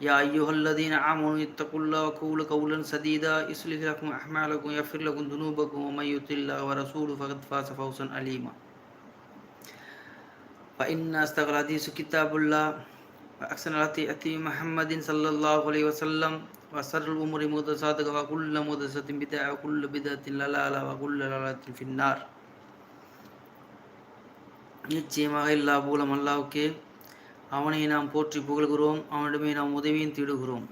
يا أيها الذين آمنوا اتقوا الله وقولوا قولا سديدا يصلح لكم أعمالكم ويغفر لكم ذنوبكم ومن يطع الله ورسوله فقد فاز فوزا عليما فإن أصدق الحديث كتاب الله وأحسن الهدي هدي محمد صلى الله عليه وسلم وشر الأمور محدثاتها وكل محدثة بدعة وكل بدعة ضلالة وكل ضلالة في النار நிச்சயமாக எல்லா பூலம் அல்லாவுக்கே அவனை நாம் போற்றி புகழ்கிறோம் அவனிடமே நாம் உதவியும் தேடுகிறோம்.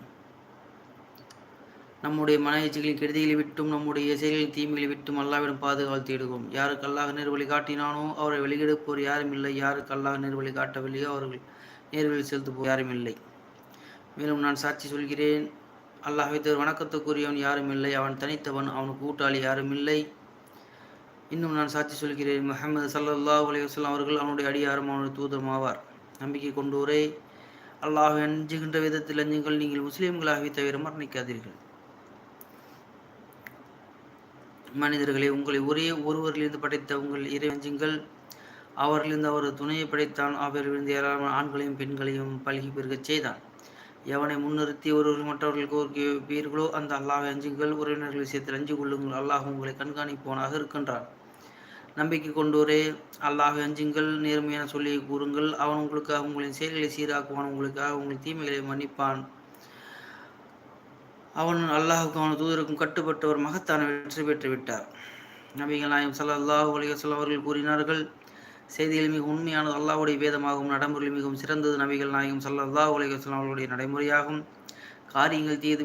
நம்முடைய மன எச்சைகளின் கெடுதிகளை விட்டும் நம்முடைய இசைகளின் தீமைகளை விட்டும் அல்லாவிடம் பாதுகாவல் தேடுகிறோம். யாருக்கு அல்லாஹ் நேர் காட்டினானோ அவரை வெளியெடுப்போர் யாரும் இல்லை. யாருக்கு அல்லாஹ் நேர் காட்டவில்லையோ அவர்கள் நேர்வழி செலுத்துப்போர் யாரும் இல்லை. மேலும் நான் சாட்சி சொல்கிறேன் அல்லாஹை தவிர வணக்கத்துக்குரியவன் யாரும் இல்லை. அவன் தனித்தவன் அவன் கூட்டாளி யாரும் இல்லை. இன்னும் நான் சாட்சி சொல்கிறேன் முகமது சல்லல்லாஹ் அலையுஸ்லாம் அவர்கள் அவனுடைய அடியாரும் அவனுடைய தூதரும் ஆவார். நம்பிக்கை கொண்டோரே அல்லாஹ் அஞ்சுகின்ற விதத்தில் அஞ்சுங்கள். நீங்கள் முஸ்லீம்களாகவே தவிர மரணிக்காதீர்கள். மனிதர்களே உங்களை ஒரே ஒருவரிலிருந்து படைத்த உங்கள் இறை அஞ்சுங்கள். அவரிலிருந்து அவர் துணையை படைத்தான். அவரிலிருந்து ஏராளமான ஆண்களையும் பெண்களையும் பழகி பெருகச் செய்தான். எவனை முன்னிறுத்தி ஒருவர்கள் மற்றவர்கள் கோரிக்கையோ அந்த அல்லாஹ் அஞ்சுங்கள். உறவினர்கள் விஷயத்தில் அஞ்சு கொள்ளுங்கள் அல்லாஹ் உங்களை கண்காணிப்பவனாக இருக்கின்றான். நம்பிக்கை கொண்டோரே அல்லாஹ் அஞ்சுங்கள் நேர்மையான சொல்லி கூறுங்கள். அவன் உங்களுக்காக உங்களின் செயல்களை சீராக்குவான் உங்களுக்காக உங்கள் தீமைகளை மன்னிப்பான். அவன் அல்லாஹுக்கும் அவன் தூதருக்கும் கட்டுப்பட்டவர் மகத்தான வெற்றி பெற்று விட்டார். நபிகள் நாயம் சல்லாஹூ அலிவசல்லம் அவர்கள் கூறினார்கள் செய்தியில் மிக உண்மையானது அல்லாஹுடைய வேதமாகவும் நடைமுறையில் மிகவும் சிறந்தது. நபிகள் நாயகம் சல்லாஹ் அலிவசல்லம் அவர்களுடைய நடைமுறையாகும். காரியங்கள் தீது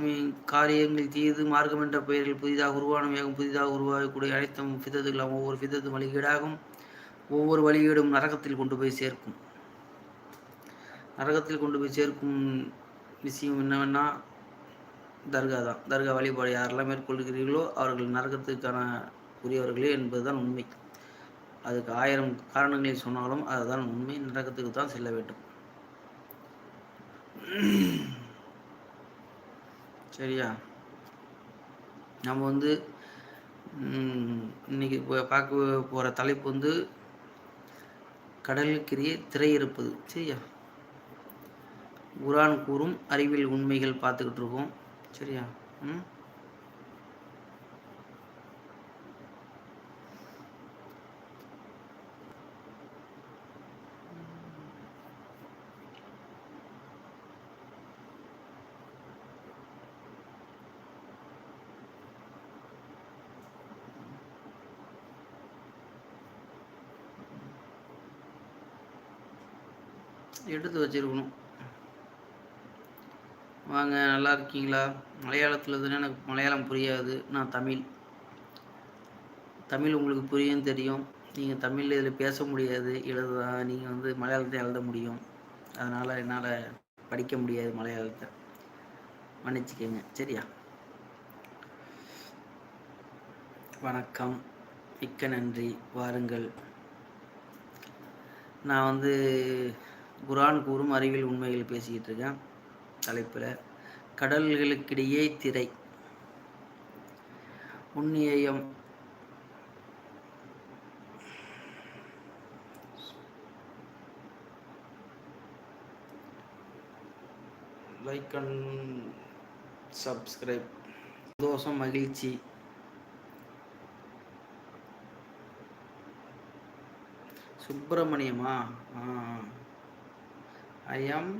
காரியங்கள் தீது மார்க்கம் என்ற பெயரில் புதிதாக உருவானமையாகும் புதிதாக உருவாகக்கூடிய அனைத்தும் ஃபிதத்துகளாம் ஒவ்வொரு ஃபிதத்தும் வழிகீடாகும். ஒவ்வொரு வழிகீடும் நரகத்தில் கொண்டு போய் சேர்க்கும். நரகத்தில் கொண்டு போய் சேர்க்கும் விஷயம் என்னவென்னா தர்கா தான். தர்கா வழிபாடு யாரெல்லாம் மேற்கொள்கிறீர்களோ அவர்கள் நரகத்துக்கான உரியவர்களே என்பதுதான் உண்மை. அதுக்கு ஆயிரம் காரணங்களை சொன்னாலும் அதுதான் உண்மை. நரகத்துக்கு தான் செல்ல வேண்டும். சரியா? நம்ம வந்து இன்னைக்கு பார்க்க போகிற தலைப்பு வந்து கடலுக்கிடையே திரை இருப்பது. சரியா? குரான் கூறும் அறிவியல் உண்மைகள் பார்த்துக்கிட்டு இருக்கோம். சரியா? ம்? எடுத்து வச்சிருக்கணும். வாங்க நல்லா இருக்கீங்களா? மலையாளத்தில் தானே எனக்கு மலையாளம் புரியாது. நான் தமிழ். தமிழ் உங்களுக்கு புரியும் தெரியும். நீங்கள் தமிழில் இதில் பேச முடியாது. எழுத நீங்கள் வந்து மலையாளத்தை எழுத முடியும். அதனால் என்னால் படிக்க முடியாது மலையாளத்தை. மன்னிச்சுக்கோங்க. சரியா? வணக்கம். மிக்க நன்றி. வாருங்கள். நான் வந்து குரான் கூறும் அறிவியல் உண்மைகள் பேசிக்கிட்டு இருக்கேன். தலைப்பில் கடல்களுக்கிடையே திரை. உன்னியம். லைக் அண்ட் சப்ஸ்கிரைப் சந்தோஷம் மகிழ்ச்சி. சுப்பிரமணியமா? ஐ எம்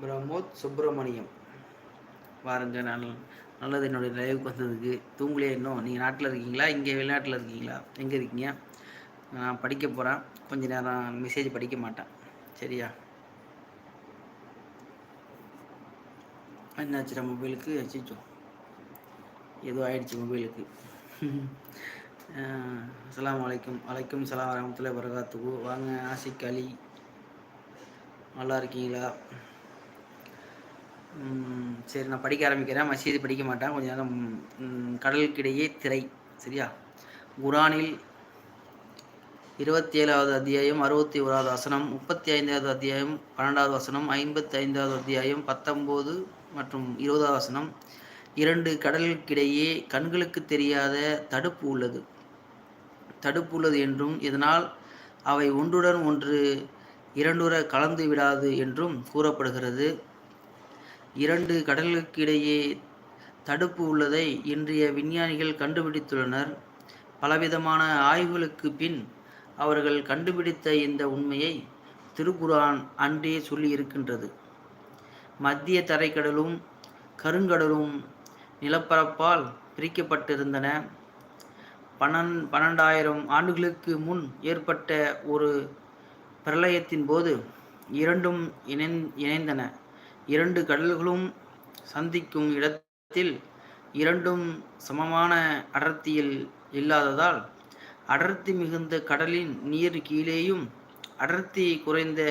பிரமோத் சுப்பிரமணியம் பாருங்க நல்ல நல்லது என்னுடைய லைவுக்கு வந்ததுக்கு. தூங்கலையே இன்னும்? நீங்கள் நாட்டில் இருக்கீங்களா? இங்கே வெளிநாட்டில் இருக்கீங்களா? எங்கே இருக்கீங்க? நான் படிக்க போகிறேன் கொஞ்ச நேரம் மெசேஜ் படிக்க மாட்டேன். சரியா? என்னாச்சு மொபைலுக்கு வச்சுச்சோம் ஏதோ ஆயிடுச்சு மொபைலுக்கு அஸ்லாம் வலைக்கும் வலைக்கும் சலாம் வரமத்துல வரகாத்துக்கு வாங்க ஆசிக் அலி. நல்லா இருக்கீங்களா? சரி நான் படிக்க ஆரம்பிக்கிறேன். மசீது படிக்க மாட்டேன். கொஞ்ச நேரம் கடலுக்கிடையே திரை சரியா? குரானில் இருபத்தி ஏழாவது அத்தியாயம் அறுபத்தி ஓராவது வசனம் முப்பத்தி ஐந்தாவது அத்தியாயம் பன்னெண்டாவது வசனம் ஐம்பத்தி ஐந்தாவது அத்தியாயம் பத்தொம்போது மற்றும் இருபதாவது வசனம். இரண்டு கடலுக்கிடையே கண்களுக்கு தெரியாத தடுப்பு உள்ளது. தடுப்பு உள்ளது என்றும் இதனால் அவை ஒன்றுடன் ஒன்று இரண்டுற கலந்து விடாது என்றும் கூறப்படுகிறது. இரண்டு கடல்களுக்கிடையே தடுப்பு உள்ளதை இன்றைய விஞ்ஞானிகள் கண்டுபிடித்துள்ளனர். பலவிதமான ஆய்வுகளுக்கு பின் அவர்கள் கண்டுபிடித்த இந்த உண்மையை திருக்குரான் அன்றே சொல்லி இருக்கின்றது மத்திய தரைக்கடலும் கருங்கடலும் நிலப்பரப்பால் பிரிக்கப்பட்டிருந்தன. பன்னெண் பன்னெண்டாயிரம் ஆண்டுகளுக்கு முன் ஏற்பட்ட ஒரு பிரளயத்தின் போது இரண்டும் இணை இணைந்தன. இரண்டு கடல்களும் சந்திக்கும் இடத்தில் இரண்டும் சமமான அடர்த்தியில் இல்லாததால் அடர்த்தி மிகுந்த கடலின் நீர் கீழேயும் அடர்த்தி குறைந்த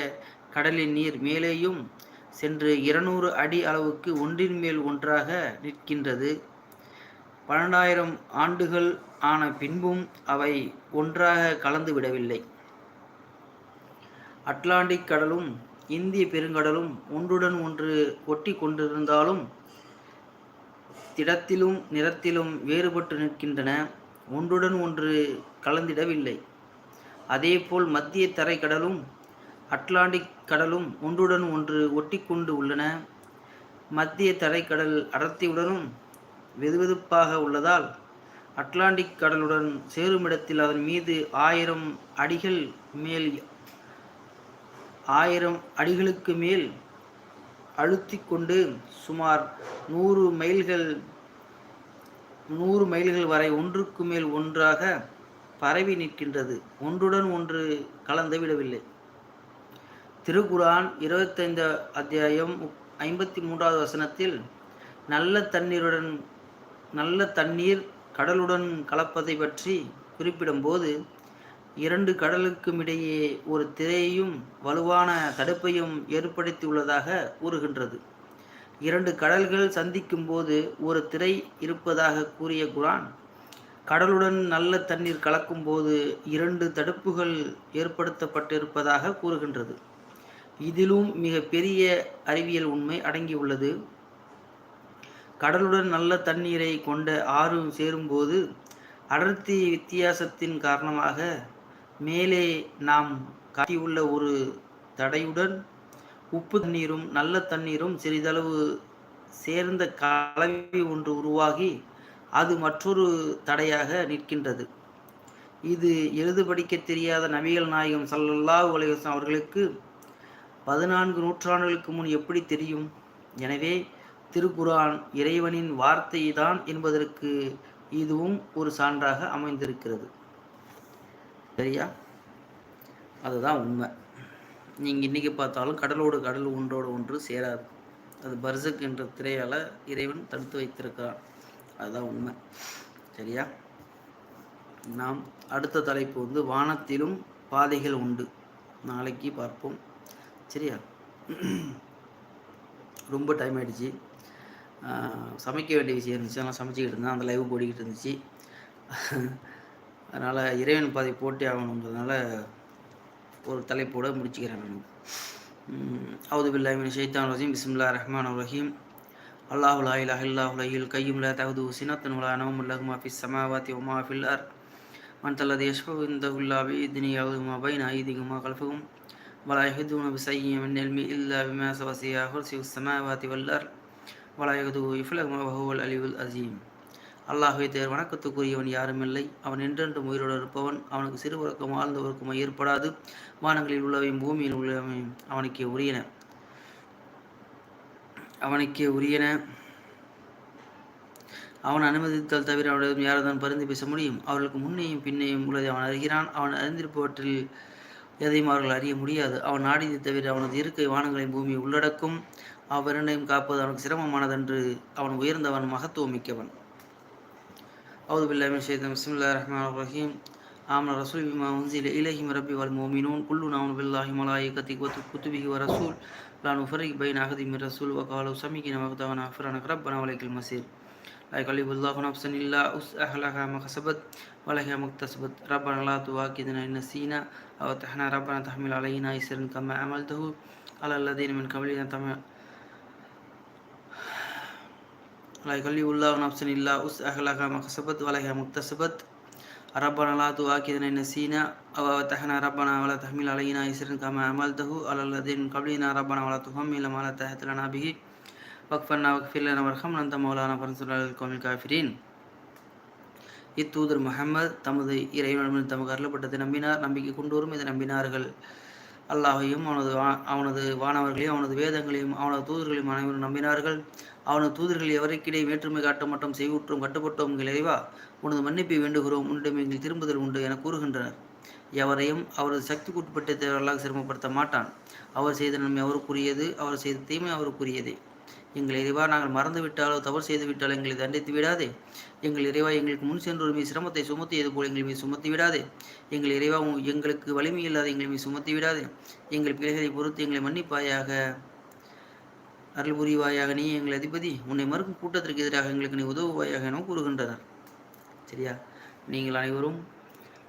கடலின் நீர் மேலேயும் சென்று இருநூறு அடி அளவுக்கு ஒன்றின் மேல் ஒன்றாக நிற்கின்றது. பன்னெண்டாயிரம் ஆண்டுகள் ஆன பின்பும் அவை ஒன்றாக கலந்து விடவில்லை. அட்லாண்டிக் கடலும் இந்திய பெருங்கடலும் ஒன்றுடன் ஒன்று ஒட்டி கொண்டிருந்தாலும் திடத்திலும் நிறத்திலும் வேறுபட்டு நிற்கின்றன ஒன்றுடன் ஒன்று கலந்திடவில்லை. அதேபோல் மத்திய தரைக்கடலும் அட்லாண்டிக் கடலும் ஒன்றுடன் ஒன்று ஒட்டிக்கொண்டு உள்ளன. மத்திய தரைக்கடல் அடர்த்தியுடனும் வெதுவெதுப்பாக உள்ளதால் அட்லாண்டிக் கடலுடன் சேருமிடத்தில் அதன் மீது ஆயிரம் அடிகள் மேல் ஆயிரம் அடிகளுக்கு மேல் அழுத்தி கொண்டு சுமார் நூறு மைல்கள் நூறு மைல்கள் வரை ஒன்றுக்கு மேல் ஒன்றாக பரவி நிற்கின்றது. ஒன்றுடன் ஒன்று கலந்து விடவில்லை. திருக்குரான் இருபத்தைந்து அத்தியாயம் ஐம்பத்தி மூன்றாவது வசனத்தில் நல்ல தண்ணீருடன் நல்ல தண்ணீர் கடலுடன் கலப்பதை பற்றி குறிப்பிடும்போது இரண்டு கடலுக்கும் இடையே ஒரு திரையையும் வலுவான தடுப்பையும் ஏற்படுத்தியுள்ளதாக கூறுகின்றது. இரண்டு கடல்கள் சந்திக்கும் போது ஒரு திரை இருப்பதாக கூறிய குரான் கடலுடன் நல்ல தண்ணீர் கலக்கும் போது இரண்டு தடுப்புகள் ஏற்படுத்தப்பட்டிருப்பதாக கூறுகின்றது. இதிலும் மிக பெரிய அறிவியல் உண்மை அடங்கியுள்ளது. கடலுடன் நல்ல தண்ணீரை கொண்ட ஆறு சேரும்போது அடர்த்தி வித்தியாசத்தின் காரணமாக மேலே நாம் காட்டியுள்ள ஒரு தடையுடன் உப்பு தண்ணீரும் நல்ல தண்ணீரும் சிறிதளவு சேர்ந்த கலவி ஒன்று உருவாகி அது மற்றொரு தடையாக நிற்கின்றது. இது எழுது படிக்க தெரியாத நபிகள் நாயகம் சல்லல்லா உலகம் அவர்களுக்கு பதினான்கு நூற்றாண்டுகளுக்கு முன் எப்படி தெரியும்? எனவே திருக்குரான் இறைவனின் வார்த்தை தான் என்பதற்கு இதுவும் ஒரு சான்றாக அமைந்திருக்கிறது. சரியா? அதுதான் உண்மை. நீங்கள் இன்றைக்கி பார்த்தாலும் கடலோடு கடல் ஒன்றோடு ஒன்று சேராது. அது பர்சக் என்ற திரையால் இறைவன் தடுத்து வைத்திருக்கிறான். அதுதான் உண்மை. சரியா? நாம் அடுத்த தலைப்பு வந்து வானத்திலும் பாதைகள் உண்டு. நாளைக்கு பார்ப்போம். சரியா? ரொம்ப டைம் ஆயிடுச்சு. சமைக்க வேண்டிய விஷயம் இருந்துச்சு அதெல்லாம் சமைச்சிக்கிட்டு இருந்தேன் அந்த லைவ் போடிக்கிட்டு இருந்துச்சு அதனால் இறைவன் பாதை போட்டே ஆகணுன்றதுனால ஒரு தலைப்போடு முடிச்சுக்கிறேன் நான் அவுது பில்லாமின் ஷைத்தான் ரஹீம் பிஸ்மில்லா ரஹ்மான் ரஹீம் அல்லாஹு லா இலாஹ இல்லாஹு லஹில் கையும் லா தஹது சினத்தன் வலா நவம் லஹு மா ஃபிஸ் சமாவாத்தி வ மா ஃபில் அர் மன் தல்லதி யஷ்ஃபு இந்தஹு இல்லா பி இத்னி யஹது மா பைன ஐதிஹிம் மா கல்ஃபஹும் ولا يهدون بسيء من علم إلا بما سوسيا كرسي السماوات والأرض வலாயுது இஃபுல் அலிவுல் அசீம். அல்லாஹை தேர் வணக்கத்துக்குரியவன் யாரும் இல்லை அவன் என்றென்றும் உயிரோடு இருப்பவன். அவனுக்கு சிறுவருக்கும் ஆழ்ந்தவருக்கும் ஏற்படாது. வானங்களில் உள்ளவையும் பூமியில் உள்ளவையும் அவனுக்கே உரியன. அவனுக்கே உரியன. அவன் அனுமதித்தால் தவிர அவனிடம் யாராவது பரிந்து பேச முடியும்? அவர்களுக்கு முன்னையும் பின்னையும் உள்ளதை அவன் அறிகிறான். அவன் அறிந்திருப்பவற்றில் எதையும் அவர்கள் அறிய முடியாது. அவன் நாடியதை தவிர அவனது இருக்கை வானங்களின் பூமியை உள்ளடக்கும். அவ்விரண்டையும் காப்பது அவனுக்கு சிரமமானதென்று அவன் உயர்ந்தவன் மகத்துவம் மிக்கவன் அவுது பில்லாமின் ஷேதம் பிஸ்மில்லா ரஹ்மான் ரஹீம் آمن الرسول بما أنزل إليه من ربه والمؤمنون كلنا آمن بالله وملائكته وكتبه ورسول لا نفرق بين أحد من رسول وقالوا سمعنا وأطعنا غفرانك ربنا ولك المصير لا يكلف الله نفسا إلا وسعها لها ما كسبت ولها ما اكتسبت ربنا لا تؤاخذنا إن نسينا أو تحنا ربنا تحمل علينا إسرا كما عملته على الذين من قبلنا لا يكلف الله نفسا إلا وسعها لها ما كسبت ولها ما اكتسبت ربنا لا تؤاخذنا إن نسينا أو أتحنا ربنا ولا تحمل علينا إسرا كما عملته على الذين من قبلنا ربنا ولا تحمل ما لا طاقة لنا به வக்ஃபன்னா வக்ஃபிர் லனா வர்ஹம்னா அந்த மௌலானா பரசுல்லால் கோமில் காஃபிரீன் இத்தூதர் முகமது தமது இறைவனிடம் தமக்கு அருளப்பட்டதை நம்பினார் நம்பிக்கை கொண்டோரும் இதை நம்பினார்கள் அல்லாஹையும் அவனது வா அவனது வானவர்களையும் அவனது வேதங்களையும் அவனது தூதர்களையும் அனைவரும் நம்பினார்கள். அவனது தூதர்கள் எவருக்கிடையே வேற்றுமை காட்ட மட்டும் செய்வுற்றும் கட்டுப்பட்டோம் இறைவா உனது மன்னிப்பை வேண்டுகிறோம் உன்னிடம் எங்கள் திரும்புதல் உண்டு என கூறுகின்றனர். எவரையும் அவரது சக்திக்குட்பட்ட தேவர்களாக சிரமப்படுத்த மாட்டான். அவர் செய்த நன்மை அவருக்குரியது அவர் செய்த தீமை அவருக்குரியதே. எங்கள் இறைவா நாங்கள் மறந்து விட்டாலோ தவறு செய்து விட்டாலோ எங்களை தண்டித்து விடாதே. எங்கள் இறைவா எங்களுக்கு முன் சென்று மீது சிரமத்தை சுமத்தியது போல் எங்கள் மீது சுமத்தி விடாதே. எங்கள் இறைவா எங்களுக்கு வலிமை இல்லாத எங்களை மீது சுமத்தி விடாதே. எங்கள் பிள்ளைகளை பொறுத்து எங்களை மன்னிப்பாயாக. அருள் புரிவாயாக நீ எங்கள் அதிபதி. உன்னை மறுக்கும் கூட்டத்திற்கு எதிராக எங்களுக்கு நீ உதவுவாயாக என கூறுகின்றனர். சரியா? நீங்கள் அனைவரும்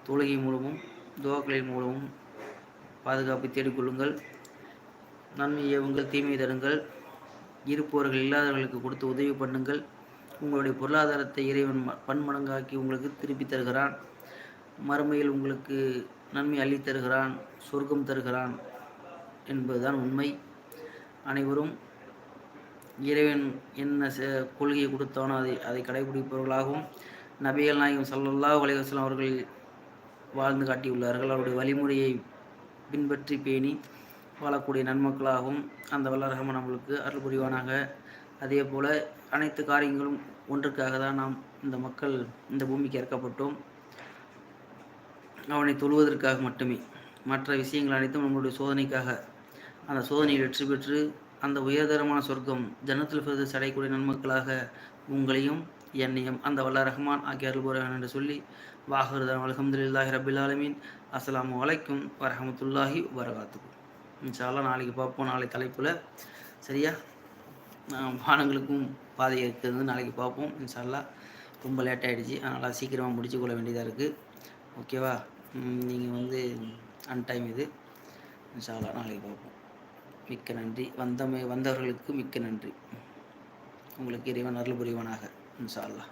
தொழுகை மூலமும் துவாக்களின் மூலமும் பாதுகாப்பை தேடிக்கொள்ளுங்கள். நன்மை உங்கள் தீமை தருங்கள். இருப்பவர்கள் இல்லாதவர்களுக்கு கொடுத்து உதவி பண்ணுங்கள். உங்களுடைய பொருளாதாரத்தை இறைவன் பன்மடங்காக்கி உங்களுக்கு திருப்பி தருகிறான். மறுமையில் உங்களுக்கு நன்மை அள்ளி தருகிறான் சொர்க்கம் தருகிறான் என்பதுதான் உண்மை. அனைவரும் இறைவன் என்ன கொள்கையை கொடுத்தானோ அதை அதை கடைபிடிப்பவர்களாகவும் நபிகள் நாயகம் சல்லல்லா வலைவசலம் அவர்கள் வாழ்ந்து காட்டியுள்ளார்கள். அவருடைய வழிமுறையை பின்பற்றி பேணி வாழக்கூடிய நன்மக்களாகவும் அந்த வல்லரகம நம்மளுக்கு அருள் புரிவானாக. அதே போல் அனைத்து காரியங்களும் ஒன்றுக்காக தான் நாம் இந்த மக்கள் இந்த பூமிக்கு இறக்கப்பட்டோம். அவனை தொழுவதற்காக மட்டுமே. மற்ற விஷயங்கள் அனைத்தும் நம்மளுடைய சோதனைக்காக. அந்த சோதனையில் வெற்றி பெற்று அந்த உயர்தரமான சொர்க்கம் ஜனத்தில் பிறகு சடையக்கூடிய நன்மக்களாக உங்களையும் என்னையும் அந்த வல்ல ரஹ்மான் ஆகிய அருள்புரான் என்று சொல்லி வாகருதான் அலகம்துல்லாஹி ரபில் ஆலமீன். அஸ்லாம் வலைக்கும் வரமத்துல்லாஹி வரகாத்துக்கும் இன்ஷால்லாம் நாளைக்கு பார்ப்போம். நாளை தலைப்பில் சரியா? வானங்களுக்கும் பாதை இருக்கிறது. நாளைக்கு பார்ப்போம். இன்ஷால்லா ரொம்ப லேட் ஆகிடுச்சு அதனால் சீக்கிரமாக முடிச்சு கொள்ள வேண்டியதாக இருக்குது ஓகேவா நீங்கள் வந்து அன்டைம் இது. இன்ஷால்லா நாளைக்கு பார்ப்போம். மிக்க நன்றி. வந்தமை வந்தவர்களுக்கு மிக்க நன்றி. உங்களுக்கு இறைவன் அருள் புரிவனாக. இன்ஷால்லா